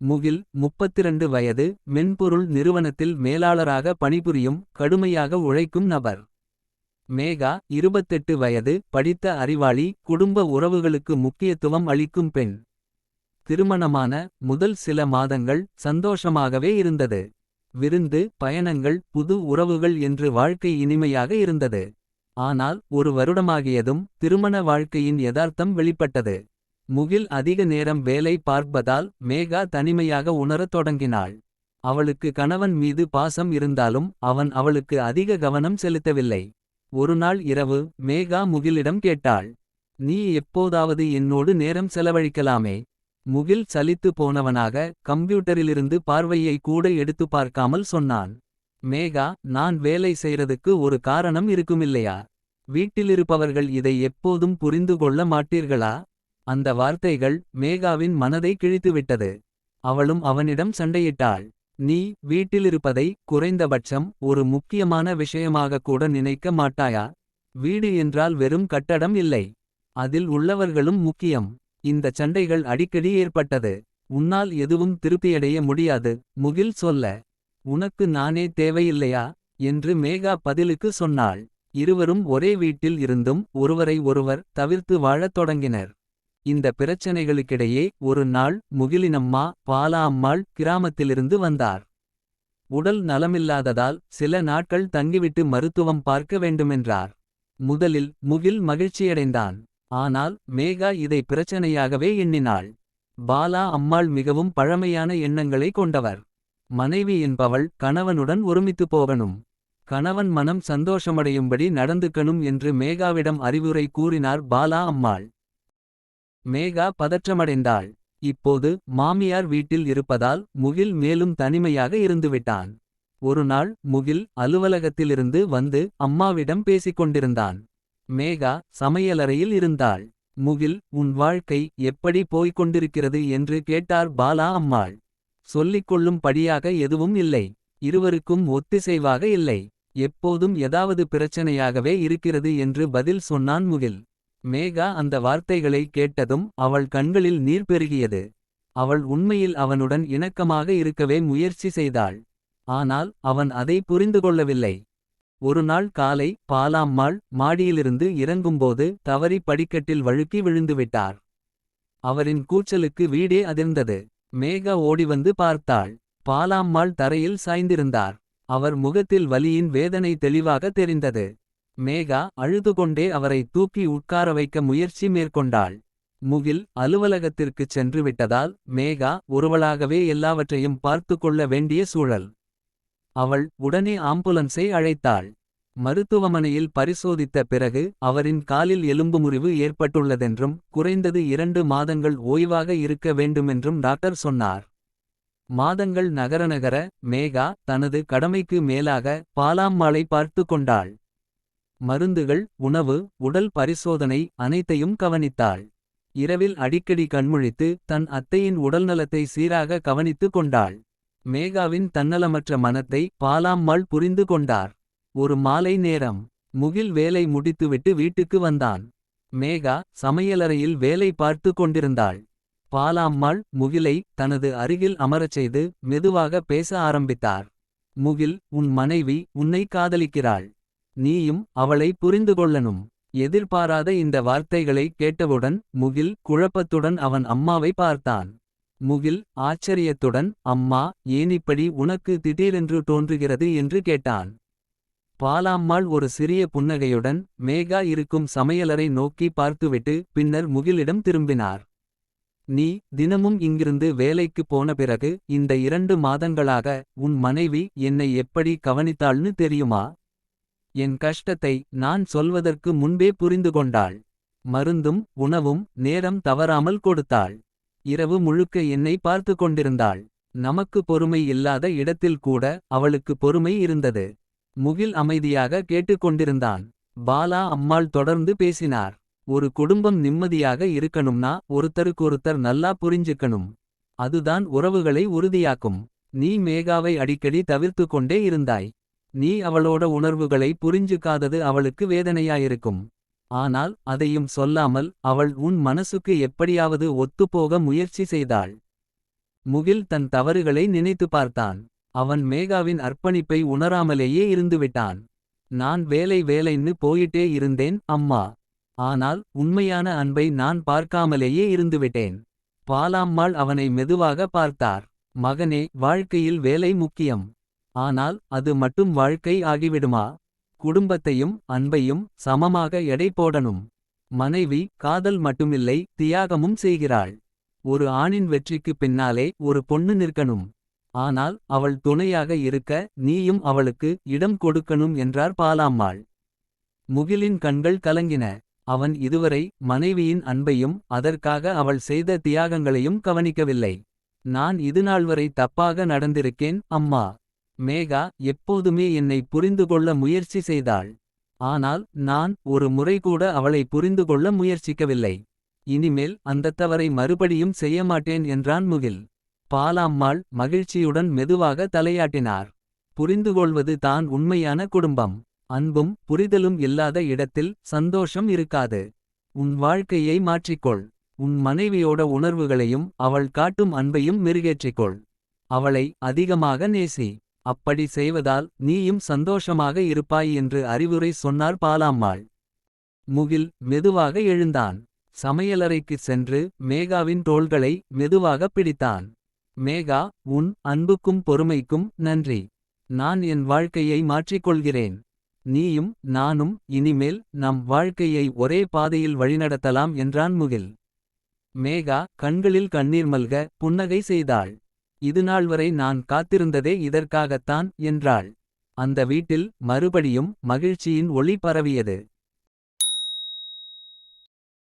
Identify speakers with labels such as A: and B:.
A: முகில் முப்பத்திரண்டு வயது மென்பொருள் நிறுவனத்தில் மேலாளராக பணிபுரியும் கடுமையாக உழைக்கும் நபர். மேகா இருபத்தெட்டு வயது படித்த அறிவாளி குடும்ப உறவுகளுக்கு முக்கியத்துவம் அளிக்கும் பெண். திருமணமான முதல் சில மாதங்கள் சந்தோஷமாகவே இருந்தது. விருந்து பயணங்கள் புது உறவுகள் என்று வாழ்க்கை இனிமையாக இருந்தது. ஆனால் ஒரு வருடமாகியதும் திருமண வாழ்க்கையின் யதார்த்தம் வெளிப்பட்டது. முகில் அதிக நேரம் வேலை பார்ப்பதால் மேகா தனிமையாக உணரத் தொடங்கினாள். அவளுக்கு கணவன் மீது பாசம் இருந்தாலும் அவன் அவளுக்கு அதிக கவனம் செலுத்தவில்லை. ஒருநாள் இரவு மேகா முகிலிடம் கேட்டாள். நீ எப்போதாவது என்னோடு நேரம் செலவழிக்கலாமே. முகில் சலித்து போனவனாக கம்ப்யூட்டரிலிருந்து பார்வையை கூட எடுத்து பார்க்காமல் சொன்னான். மேகா நான் வேலை செய்யறதுக்கு ஒரு காரணம் இருக்குமில்லையா. வீட்டிலிருப்பவர்கள் இதை எப்போதும் புரிந்து கொள்ள மாட்டீர்களா. அந்த வார்த்தைகள் மேகாவின் மனதை கிழித்துவிட்டது. அவளும் அவனிடம் சண்டையிட்டாள். நீ வீட்டிலிருப்பதை குறைந்தபட்சம் ஒரு முக்கியமான விஷயமாக கூட நினைக்க மாட்டாயா. வீடு என்றால் வெறும் கட்டடம் இல்லை. அதில் உள்ளவர்களும் முக்கியம். இந்த சண்டைகள் அடிக்கடி ஏற்பட்டது. உன்னால் எதுவும் திருப்தியடைய முடியாது முகில் சொல்ல. உனக்கு நானே தேவையில்லையா என்று மேகா பதிலுக்கு சொன்னாள். இருவரும் ஒரே வீட்டில் இருந்தும் ஒருவரை ஒருவர் தவிர்த்து வாழத் தொடங்கினர். இந்த பிரச்சனைகளுக்கிடையே ஒரு நாள் முகிலினம்மா பாலா அம்மாள் கிராமத்திலிருந்து வந்தார். உடல் நலமில்லாததால் சில நாட்கள் தங்கிவிட்டு மருத்துவம் பார்க்க வேண்டுமென்றார். முதலில் முகில் மகிழ்ச்சியடைந்தான். ஆனால் மேகா இதை பிரச்சனையாகவே எண்ணினாள். பாலா அம்மாள் மிகவும் பழமையான எண்ணங்களை கொண்டவர். மனைவி என்பவள் கணவனுடன் ஒருமித்து போகணும். கணவன் மனம் சந்தோஷமடையும்படி நடந்துக்கணும் என்று மேகாவிடம் அறிவுரை கூறினார் பாலா அம்மாள். மேகா பதற்றமடைந்தாள். இப்போது மாமியார் வீட்டில் இருப்பதால் முகில் மேலும் தனிமையாக இருந்துவிட்டான். ஒருநாள் முகில் அலுவலகத்திலிருந்து வந்து அம்மாவிடம் பேசிக்கொண்டிருந்தான் மேகா சமையலறையில் இருந்தாள். முகில் உன் வாழ்க்கை எப்படி போய்க் கொண்டிருக்கிறது என்று கேட்டார் பாலா அம்மாள். சொல்லிக்கொள்ளும் படியாக எதுவும் இல்லை. இருவருக்கும் ஒத்திசைவாக இல்லை. எப்போதும் ஏதாவது பிரச்சனையாகவே இருக்கிறது என்று பதில் சொன்னான் முகில். மேகா அந்த வார்த்தைகளை கேட்டதும் அவள் கண்களில் நீர் பெருகியது. அவள் உண்மையில் அவனுடன் இணக்கமாக இருக்கவே முயற்சி செய்தாள். ஆனால் அவன் அதை புரிந்து கொள்ளவில்லை. ஒருநாள் காலை பாலாம்மாள் மாடியிலிருந்து இறங்கும்போது தவறி படிக்கட்டில் வழுக்கி விழுந்துவிட்டார். அவரின் கூச்சலுக்கு வீடே அதிர்ந்தது. மேகா ஓடிவந்து பார்த்தாள். பாலாம்மாள் தரையில் சாய்ந்திருந்தார். அவர் முகத்தில் வலியின் வேதனை தெளிவாக தெரிந்தது. மேகா அழுதுகொண்டே அவரை தூக்கி உட்கார வைக்க முயற்சி மேற்கொண்டாள். முகில் அலுவலகத்திற்குச் சென்று விட்டதால் மேகா ஒருவளாகவே எல்லாவற்றையும் பார்த்து கொள்ள வேண்டிய சூழல். அவள் உடனே ஆம்புலன்ஸை அழைத்தாள். மருத்துவமனையில் பரிசோதித்த பிறகு அவரின் காலில் எலும்பு முறிவு ஏற்பட்டுள்ளதென்றும் குறைந்தது இரண்டு மாதங்கள் ஓய்வாக இருக்க வேண்டுமென்றும் டாக்டர் சொன்னார். மாதங்கள் நகர நகர மேகா தனது கடமைக்கு மேலாக பாலாம்மாளை பார்த்து கொண்டாள். மருந்துகள் உணவு உடல் பரிசோதனை அனைத்தையும் கவனித்தாள். இரவில் அடிக்கடி கண்முழித்து தன் அத்தையின் உடல்நலத்தை சீராக கவனித்து கொண்டாள். மேகாவின் தன்னலமற்ற மனத்தை பாலாம்மாள் புரிந்து கொண்டார். ஒரு மாலை நேரம் முகில் வேலை முடித்துவிட்டு வீட்டுக்கு வந்தான். மேகா சமையலறையில் வேலை பார்த்து கொண்டிருந்தாள். பாலாம்மாள் முகிலை தனது அருகில் அமரச் செய்து மெதுவாக பேச ஆரம்பித்தார். முகில் உன் மனைவி உன்னை காதலிக்கிறாள். நீயும் அவளை புரிந்துகொள்ளணும் எதிர்பாராத இந்த வார்த்தைகளை கேட்டவுடன் முகில் குழப்பத்துடன் அவன் அம்மாவை பார்த்தான். முகில் ஆச்சரியத்துடன் அம்மா ஏனிப்படி உனக்கு திடீரென்று தோன்றுகிறது என்று கேட்டான். பாலாம்மாள் ஒரு சிறிய புன்னகையுடன் மேகா இருக்கும் சமையலறை நோக்கி பார்த்துவிட்டு பின்னர் முகிலிடம் திரும்பினார். நீ தினமும் இங்கிருந்து வேலைக்கு போன பிறகு இந்த இரண்டு மாதங்களாக உன் மனைவி என்னை எப்படி கவனித்தாள்னு தெரியுமா. என் கஷ்டத்தை நான் சொல்வதற்கு முன்பே புரிந்து கொண்டாள். மருந்தும் உணவும் நேரம் தவறாமல் கொடுத்தாள். இரவு முழுக்க என்னை பார்த்து கொண்டிருந்தாள். நமக்கு பொறுமை இல்லாத இடத்தில் கூட அவளுக்கு பொறுமை இருந்தது. முகில் அமைதியாக கேட்டுக்கொண்டிருந்தான். பாலா அம்மாள் தொடர்ந்து பேசினார். ஒரு குடும்பம் நிம்மதியாக இருக்கணும்னா ஒருத்தருக்கொருத்தர் நல்லா புரிஞ்சுக்கணும். அதுதான் உறவுகளை உறுதியாக்கும். நீ மேகாவை அடிக்கடி தவிர்த்து கொண்டே இருந்தாய். நீ அவளோட உணர்வுகளை புரிஞ்சுக்காதது அவளுக்கு வேதனையாயிருக்கும். ஆனால் அதையும் சொல்லாமல் அவள் உன் மனசுக்கு எப்படியாவது ஒத்துப்போக முயற்சி செய்தாள். முகில் தன் தவறுகளை நினைத்து பார்த்தான். அவன் மேகாவின் அர்ப்பணிப்பை உணராமலேயே இருந்துவிட்டான். நான் வேலை வேலைன்னு போயிட்டே இருந்தேன் அம்மா. ஆனால் உண்மையான அன்பை நான் பார்க்காமலேயே இருந்துவிட்டேன். பாலாம்மாள் அவனை மெதுவாக பார்த்தார். மகனே வாழ்க்கையில் வேலை முக்கியம். ஆனால் அது மட்டும் வாழ்க்கை ஆகிவிடுமா. குடும்பத்தையும் அன்பையும் சமமாக எடை போடணும். மனைவி காதல் மட்டுமில்லை தியாகமும் செய்கிறாள். ஒரு ஆணின் வெற்றிக்குப் பின்னாலே ஒரு பொண்ணு நிற்கணும். ஆனால் அவள் துணையாக இருக்க நீயும் அவளுக்கு இடம் கொடுக்கணும் என்றார் பாலாம்மாள். முகிலின் கண்கள் கலங்கின. அவன் இதுவரை மனைவியின் அன்பையும் அதற்காக அவள் செய்த தியாகங்களையும் கவனிக்கவில்லை. நான் இதுநாள்வரை தப்பாக நடந்திருக்கேன் அம்மா. மேகா எப்போதுமே என்னை புரிந்துகொள்ள முயற்சி செய்தாள். ஆனால் நான் ஒரு முறைகூட அவளை புரிந்துகொள்ள முயற்சிக்கவில்லை. இனிமேல் அந்தத் தவறை மறுபடியும் செய்யமாட்டேன் என்றான் முகில். பாலாம்மாள் மகிழ்ச்சியுடன் மெதுவாக தலையாட்டினார். புரிந்துகொள்வது தான் உண்மையான குடும்பம். அன்பும் புரிதலும் இல்லாத இடத்தில் சந்தோஷம் இருக்காது. உன் வாழ்க்கையை மாற்றிக்கொள். உன் மனைவியோட உணர்வுகளையும் அவள் காட்டும் அன்பையும் மெருகேற்றிக்கொள். அவளை அதிகமாக நேசி. அப்படி செய்வதால் நீயும் சந்தோஷமாக இருப்பாய் என்று அறிவுரை சொன்னார் பாலாம்மாள். முகில் மெதுவாக எழுந்தான். சமையலறைக்குச் சென்று மேகாவின் தோள்களை மெதுவாக பிடித்தான். மேகா உன் அன்புக்கும் பொறுமைக்கும் நன்றி. நான் என் வாழ்க்கையை மாற்றிக்கொள்கிறேன். நீயும் நானும் இனிமேல் நம் வாழ்க்கையை ஒரே பாதையில் வழிநடத்தலாம் என்றான் முகில். மேகா கண்களில் கண்ணீர் மல்க புன்னகை செய்தாள். இதுநாள்வரை நான் காத்திருந்ததே இதற்காகத்தான் என்றாள். அந்த வீட்டில் மறுபடியும் மகிழ்ச்சியின் ஒளி பரவியது.